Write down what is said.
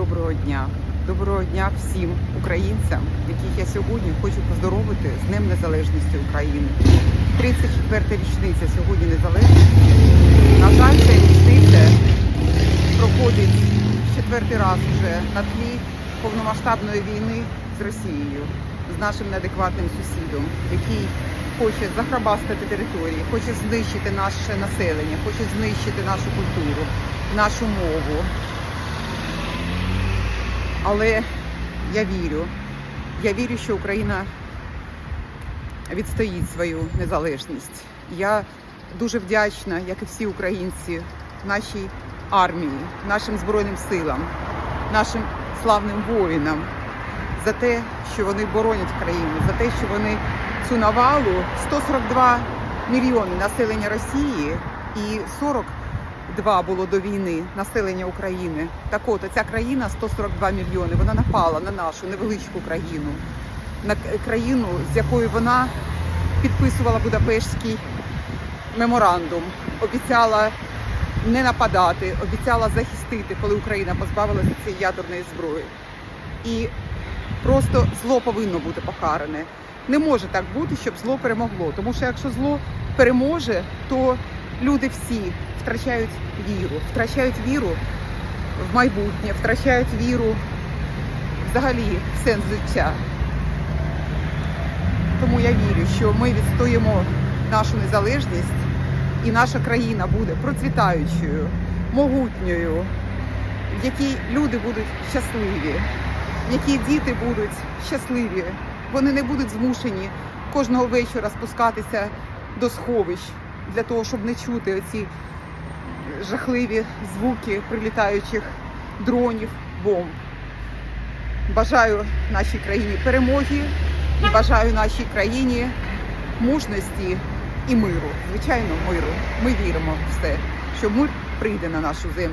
доброго дня. Доброго дня всім українцям, яких я сьогодні хочу поздоровити з Днем Незалежності України. 34 річниця сьогодні незалежності. На жаль, ця річниця проходить четвертий раз вже на тлі повномасштабної війни з Росією, з нашим неадекватним сусідом, який хоче захрабастати території, хоче знищити наше населення, хоче знищити нашу культуру, нашу мову. Але я вірю, я вірю, що Україна відстоїть свою незалежність. Я дуже вдячна, як і всі українці, нашій армії, нашим збройним силам, нашим славним воїнам за те, що вони боронять країну, за те, що вони цю навалу 142 мільйони населення Росії і 42 було до війни населення України. Так от ця країна 142 мільйони. Вона напала на нашу невеличку країну, на країну, з якою вона підписувала Будапештський меморандум, обіцяла не нападати, обіцяла захистити, коли Україна позбавилася цієї ядерної зброї. І просто зло повинно бути покаране. Не може так бути, щоб зло перемогло. Тому що якщо зло переможе, то люди всі втрачають віру, втрачають віру в майбутнє, втрачають віру взагалі в сенс життя. Тому я вірю, що ми відстоїмо нашу незалежність і наша країна буде процвітаючою, могутньою, в якій люди будуть щасливі, в якій діти будуть щасливі. Вони не будуть змушені кожного вечора спускатися до сховищ для того, щоб не чути оці жахливі звуки прилітаючих дронів, бомб. Бажаю нашій країні перемоги і бажаю нашій країні мужності і миру. Звичайно, миру. Ми віримо в те, що мир прийде на нашу землю.